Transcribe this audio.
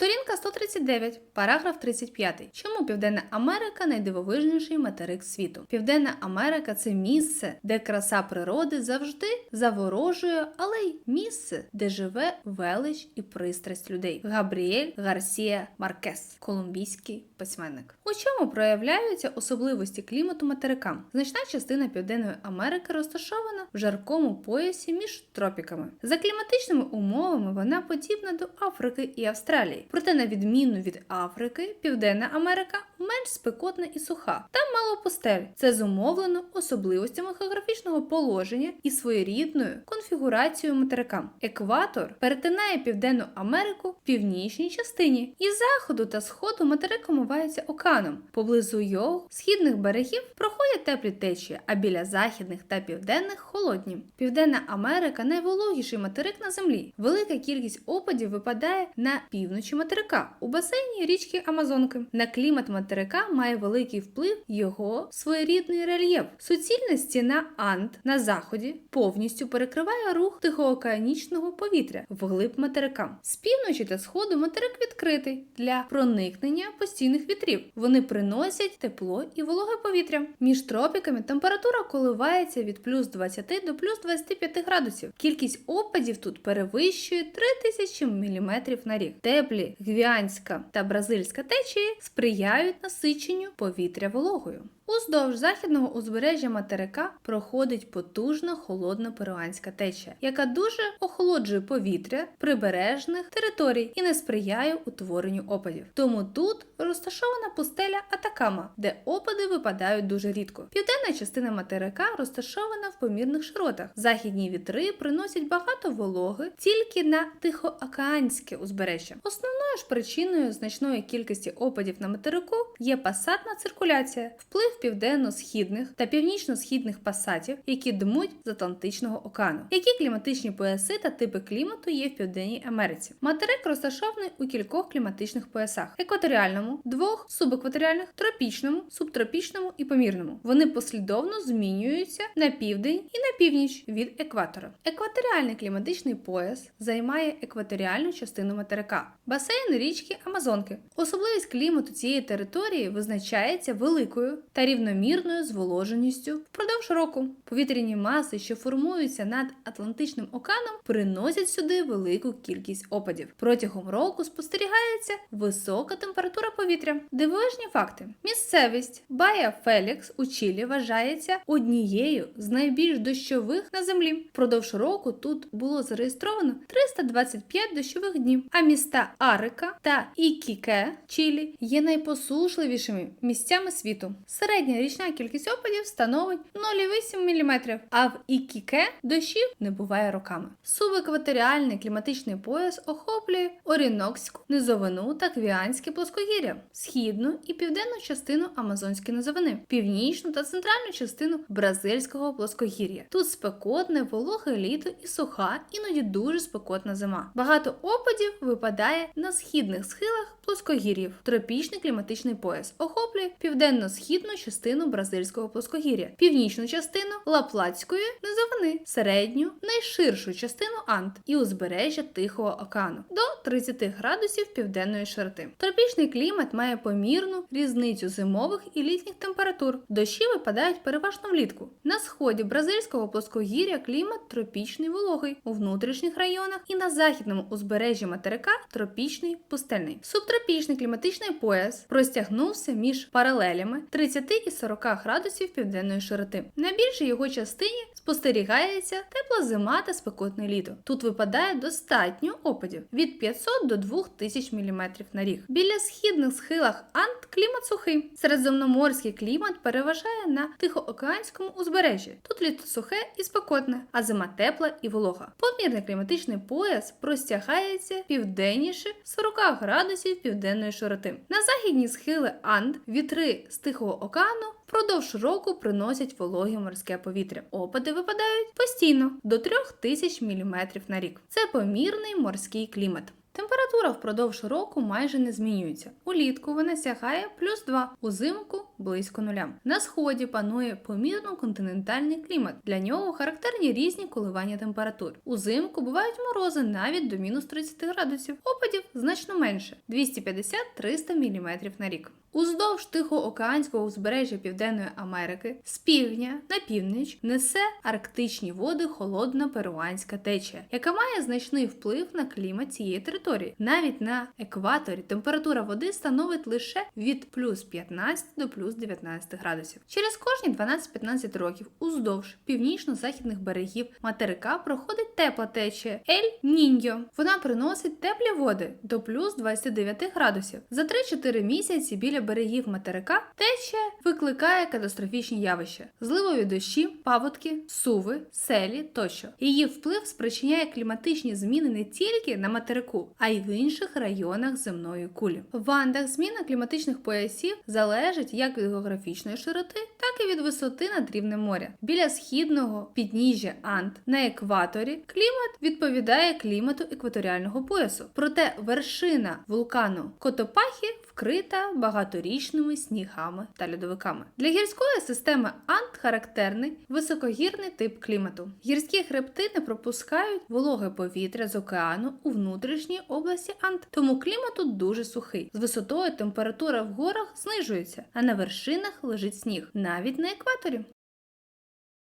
Сторінка 139, параграф 35. Чому Південна Америка найдивовижніший материк світу? Південна Америка це місце, де краса природи завжди заворожує, але й місце, де живе велич і пристрасть людей. Габріель Гарсія Маркес, колумбійський письменник. У чому проявляються особливості клімату материка? Значна частина Південної Америки розташована в жаркому поясі між тропіками. За кліматичними умовами вона подібна до Африки і Австралії. Проте, на відміну від Африки, Південна Америка менш спекотна і суха. Там мало пустель. Це зумовлено особливостями географічного положення і своєрідною конфігурацією материка. Екватор перетинає Південну Америку в північній частині. Із заходу та сходу материк омивається океаном. Поблизу його східних берегів проходять теплі течії, а біля західних та південних холодні. Південна Америка найвологіший материк на землі. Велика кількість опадів випадає на півночі материка у басейні річки Амазонки. На клімат материка має великий вплив його своєрідний рельєф. Суцільна стіна Анд на заході повністю перекриває рух тихоокеанічного повітря вглиб материка. З півночі та сходу материк відкритий для проникнення постійних вітрів. Вони приносять тепло і вологе повітря. Між тропіками температура коливається від плюс 20 до плюс 25 градусів. Кількість опадів тут перевищує 3000 мм на рік. Теплі гвіанська та бразильська течії сприяють насиченню повітря вологою. Уздовж західного узбережжя материка проходить потужна холодна перуанська течія, яка дуже охолоджує повітря прибережних територій і не сприяє утворенню опадів. Тому тут розташована пустеля Атакама, де опади випадають дуже рідко. Південна частина материка розташована в помірних широтах. Західні вітри приносять багато вологи тільки на тихоокеанське узбережжя. Основною ж причиною значної кількості опадів на материку є пасатна циркуляція, вплив південно-східних та північно-східних пасатів, які дмуть з Атлантичного океану. Які кліматичні пояси та типи клімату є в Південній Америці? Материк розташований у кількох кліматичних поясах: екваторіальному, двох субекваторіальних, тропічному, субтропічному і помірному. Вони послідовно змінюються на південь і на північ від екватора. Екваторіальний кліматичний пояс займає екваторіальну частину материка, басейн річки Амазонки. Особливість клімату цієї території визначається великою та рівномірною зволоженістю впродовж року. Повітряні маси, що формуються над Атлантичним океаном, приносять сюди велику кількість опадів. Протягом року спостерігається висока температура повітря. Дивовижні факти: місцевість Бая Фелікс у Чилі вважається однією з найбільш дощових на землі. Впродовж року тут було зареєстровано 325 дощових днів. А міста Арика та Ікіке Чилі є найпосушливішими місцями світу. Середня річна кількість опадів становить 0,8 мм, а в Ікіке дощів не буває роками. Субекваторіальний кліматичний пояс охоплює Орінокську низовину та Квіанське плоскогір'я, східну і південну частину Амазонської низовини, північну та центральну частину Бразильського плоскогір'я. Тут спекотне, вологе літо і суха, іноді дуже спекотна зима. Багато опадів випадає на східних схилах плоскогір'їв. Тропічний кліматичний пояс охоплює південно-східну частину бразильського плоскогір'я, північну частину Лаплатської низовини, середню, найширшу частину Анд і узбережжя Тихого океану до 30 градусів південної широти. Тропічний клімат має помірну різницю зимових і літніх температур. Дощі випадають переважно влітку. На сході бразильського плоскогір'я клімат тропічний вологий, у внутрішніх районах і на західному узбережжі материка тропічний пустельний. Субтропічний кліматичний пояс простягнувся між паралелями 30 і 40 градусів південної широти. На більшій його частині спостерігається тепла зима та спекотне літо. Тут випадає достатньо опадів від 500 до 2000 мм на рік. Біля східних схилах Анд клімат сухий. Середземноморський клімат переважає на тихоокеанському узбережжі. Тут літо сухе і спекотне, а зима тепла і волога. Помірний кліматичний пояс простягається південніше 40 градусів південної широти. На західні схили Анд вітри з Тихого океану впродовж року приносять вологе морське повітря. Опади випадають постійно до 3000 мм на рік. Це помірний морський клімат. Температура впродовж року майже не змінюється. Улітку вона сягає плюс 2, узимку близько нуля. На сході панує помірно континентальний клімат. Для нього характерні різні коливання температур. Узимку бувають морози навіть до мінус 30 градусів. Опадів значно менше 250-300 мм на рік. Уздовж Тихоокеанського узбережжя Південної Америки з півдня на північ несе арктичні води холодна перуанська течія, яка має значний вплив на клімат цієї території. Навіть на екваторі температура води становить лише від плюс 15 до плюс 19 градусів. Через кожні 12-15 років уздовж північно-західних берегів материка проходить тепла течія Ель Ніньо. Вона приносить теплі води до плюс 29 градусів. За 3-4 місяці біля берегів материка течія викликає катастрофічні явища: зливові дощі, паводки, суви, селі тощо. Її вплив спричиняє кліматичні зміни не тільки на материку, а й в інших районах земної кулі. В Андах зміна кліматичних поясів залежить як від географічної широти, так і від висоти над рівнем моря. Біля східного підніжжя Анд на екваторі клімат відповідає клімату екваторіального поясу. Проте вершина вулкану Котопахі вкрита багаторічними снігами та льодовиками. Для гірської системи Ант характерний високогірний тип клімату. Гірські хребти не пропускають вологе повітря з океану у внутрішній області Ант, тому клімат тут дуже сухий. З висотою температура в горах знижується, а на вершинах лежить сніг, навіть на екваторі.